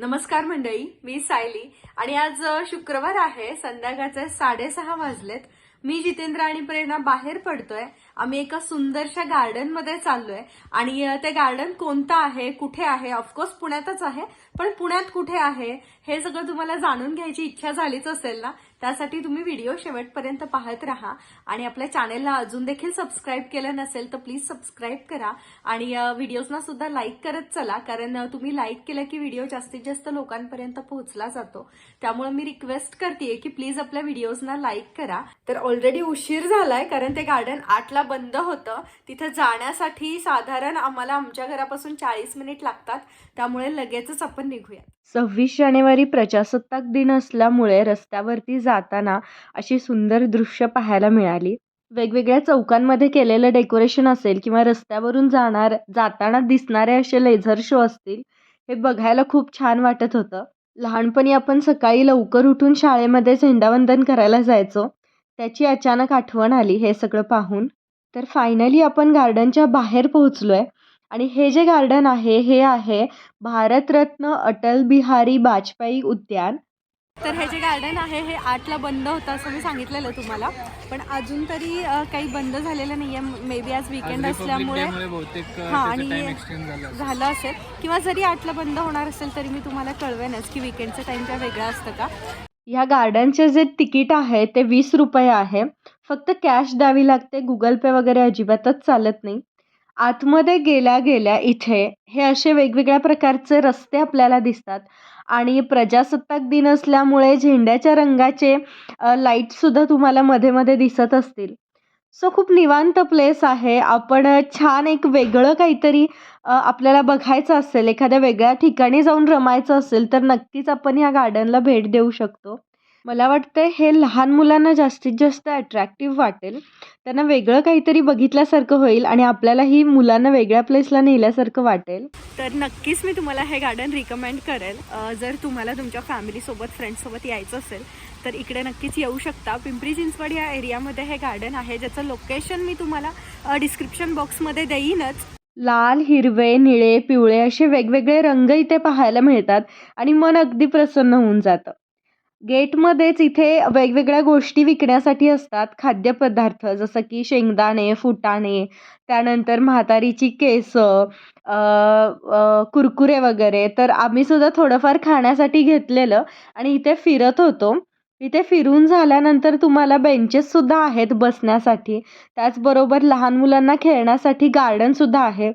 नमस्कार मंडळी मी सायली. आणि आज शुक्रवार आहे संध्याकाळचे साडेसहा वाजलेत. मी जितेंद्र आणि प्रेरणा बाहेर पडतोय. आम्ही एका सुंदरशा गार्डनमध्ये चाललोय. आणि ते गार्डन कोणतं आहे कुठे आहे? ऑफकोर्स पुण्यातच आहे पण पुण्यात कुठे आहे हे सगळं तुम्हाला जाणून घ्यायची इच्छा झालीच असेल ना? त्यासाठी तुम्ही व्हिडिओ शेवटपर्यंत पाहत राहा. आणि आपल्या चॅनेलला अजून देखील सबस्क्राईब केलं नसेल तर प्लीज सबस्क्राईब करा. आणि व्हिडिओजना सुद्धा लाईक करत चला. कारण तुम्ही लाईक केलं की व्हिडिओ जास्तीत जास्त लोकांपर्यंत पोहोचला जातो. त्यामुळे मी रिक्वेस्ट करते की प्लीज आपल्या व्हिडिओजना लाईक करा. तर ऑलरेडी उशीर झालाय कारण ते गार्डन आठला बंद होतं. तिथं जाण्यासाठी साधारण आम्हाला आमच्या घरापासून चाळीस मिनिट लागतात. त्यामुळे लगेचच आपण निघूया सव्वीस जानेवारी प्रजासत्ताक दिन असल्यामुळे रस्त्यावरती जाताना अशी सुंदर दृश्य पाहायला मिळाली. वेगवेगळ्या चौकांमध्ये केलेलं डेकोरेशन असेल किंवा रस्त्यावरून जाणार जाताना दिसणारे असे लेझर शो असतील हे बघायला खूप छान वाटत होतं. लहानपणी आपण सकाळी लवकर उठून शाळेमध्ये झेंडावंदन करायला जायचो. त्याची अचानक आठवण आली हे सगळं पाहून. तर फायनली आपण गार्डनच्या बाहेर पोहोचलोय. आणि हे जे गार्डन आहे हे आहे भारतरत्न अटल बिहारी वाजपेयी उद्यान. तर हे जे गार्डन आहे हे आठला बंद होतं असं मी सांगितलेलं तुम्हाला. पण अजून तरी अ, काही बंद झालेलं नाहीये. मे बी आज विकेंड असल्यामुळे बहुतेक हा, आणि- टाइम एक्सटेंड झाला असेल. झालं असेल. किंवा जरी आठला बंद होणार असेल तरी मी तुम्हाला कळवेनच की विकेंडचा टाइम काय वेगळा असतं का. ह्या गार्डनचे जे तिकीट आहे ते वीस रुपये आहे. फक्त कॅश द्यावी लागते. गुगल पे वगैरे अजिबातच चालत नाही. आतमध्ये गेल्या गेल्या इथे हे असे वेगवेगळ्या प्रकारचे रस्ते आपल्याला दिसतात. आणि प्रजासत्ताक दिन असल्यामुळे झेंड्याच्या रंगाचे लाईटसुद्धा तुम्हाला मध्ये मध्ये दिसत असतील. सो खूप निवांत प्लेस आहे. आपण छान एक वेगळं काहीतरी आपल्याला बघायचं असेल एखाद्या वेगळ्या ठिकाणी जाऊन रमायचं असेल तर नक्कीच आपण या गार्डनला भेट देऊ शकतो. मला वाटतं हे लहान मुलांना जास्तीत जास्त अट्रॅक्टिव्ह वाटेल. त्यांना वेगळं काहीतरी बघितल्यासारखं होईल आणि आपल्यालाही मुलांना वेगळ्या प्लेसला नेल्यासारखं वाटेल. तर नक्कीच मी तुम्हाला हे गार्डन रिकमेंड करेल. जर तुम्हाला तुमच्या फॅमिलीसोबत फ्रेंड्ससोबत यायचं असेल तर इकडे नक्कीच येऊ शकता. पिंपरी चिंचवड या एरियामध्ये हे गार्डन आहे ज्याचं लोकेशन मी तुम्हाला डिस्क्रिप्शन बॉक्समध्ये देईनच. लाल हिरवे निळे पिवळे असे वेगवेगळे रंग इथे पाहायला मिळतात आणि मन अगदी प्रसन्न होऊन जातं. गेटमध्येच इथे वेगवेगळ्या गोष्टी विकण्यासाठी असतात. खाद्यपदार्थ जसं की शेंगदाणे फुटाणे त्यानंतर म्हातारीची केसं कुरकुरे वगैरे. तर आम्ही सुद्धा थोडंफार खाण्यासाठी घेतलेलं आणि इथे फिरत होतो. इथे फिरून झाल्यानंतर तुम्हाला बेंचेससुद्धा आहेत बसण्यासाठी. त्याचबरोबर लहान मुलांना खेळण्यासाठी गार्डनसुद्धा आहे.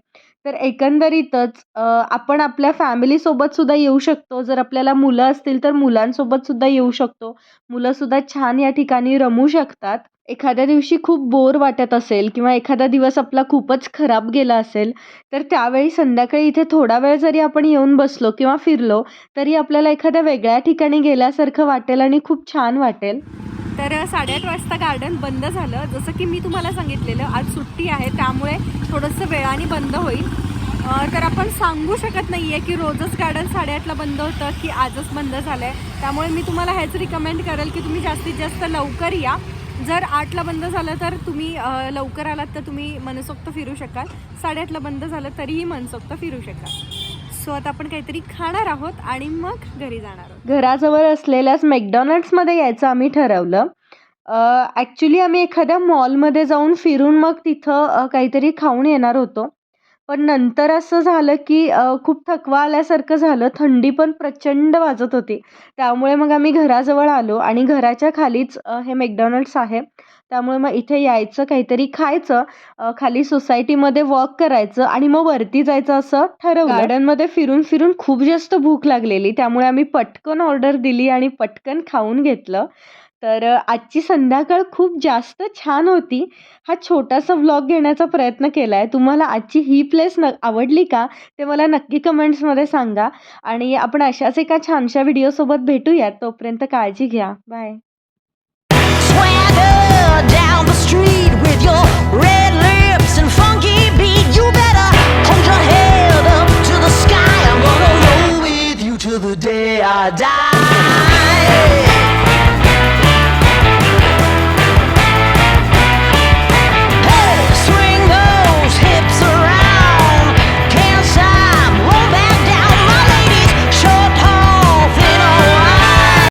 तर एकंदरीतच आपण आपल्या फॅमिलीसोबतसुद्धा येऊ शकतो. जर आपल्याला मुलं असतील तर मुलांसोबतसुद्धा येऊ शकतो. मुलंसुद्धा छान या ठिकाणी रमू शकतात. एखाद्या दिवशी खूप बोर वाटत असेल किंवा एखादा दिवस आपला खूपच खराब गेला असेल तर त्यावेळी संध्याकाळी इथे थोडा वेळ जरी आपण येऊन बसलो किंवा फिरलो तरी आपल्याला एखाद्या वेगळ्या ठिकाणी गेल्यासारखं वाटेल आणि खूप छान वाटेल. तर साडेआठ वाजता गार्डन बंद झालं. जसं की मी तुम्हाला सांगितलेलं आज सुट्टी आहे त्यामुळे थोडंसं वेळाने बंद होईल. तर आपण सांगू शकत नाही आहे की रोजच गार्डन साडेआठला बंद होतं की आजच बंद झालं आहे त्यामुळे मी तुम्हाला हेच रिकमेंड करेल की तुम्ही जास्तीत जास्त लवकर या. जर आठला बंद झालं तर तुम्ही लवकर आलात तर तुम्ही मनसोक्त फिरू शकाल. साडेआठला बंद झालं तरीही मनसोक्त फिरू शकाल. सो आता आपण काहीतरी खाणार आहोत आणि मग घरी जाणार आहोत. घराजवळ असलेल्याच मॅकडॉनल्ड्समध्ये यायचं आम्ही ठरवलं. ॲक्च्युली आम्ही एखाद्या मॉलमध्ये जाऊन फिरून मग तिथं काहीतरी खाऊन येणार होतो. पण नंतर असं झालं की खूप थकवा आल्यासारखं झालं. थंडी पण प्रचंड वाजत होती. त्यामुळे मग आम्ही घराजवळ आलो आणि घराच्या खालीच हे मॅकडॉनल्ड्स आहे. त्यामुळे मग इथे यायचं काहीतरी खायचं खाली सोसायटीमध्ये वॉक करायचं आणि मग वरती जायचं असं ठरवलं. गार्डनमध्ये फिरून फिरून खूप जास्त भूक लागलेली. त्यामुळे आम्ही पटकन ऑर्डर दिली आणि पटकन खाऊन घेतलं. तर आजची संध्याकाळ खूप जास्त छान होती. हा छोटासा व्लॉग घेण्याचा प्रयत्न केला आहे तुम्हाला आजची ही प्लेस न आवडली का? ते मला नक्की कमेंट्समध्ये सांगा. आणि आपण अशाच एका छानशा व्हिडिओसोबत भेटूया तोपर्यंत काळजी घ्या. By the day I die.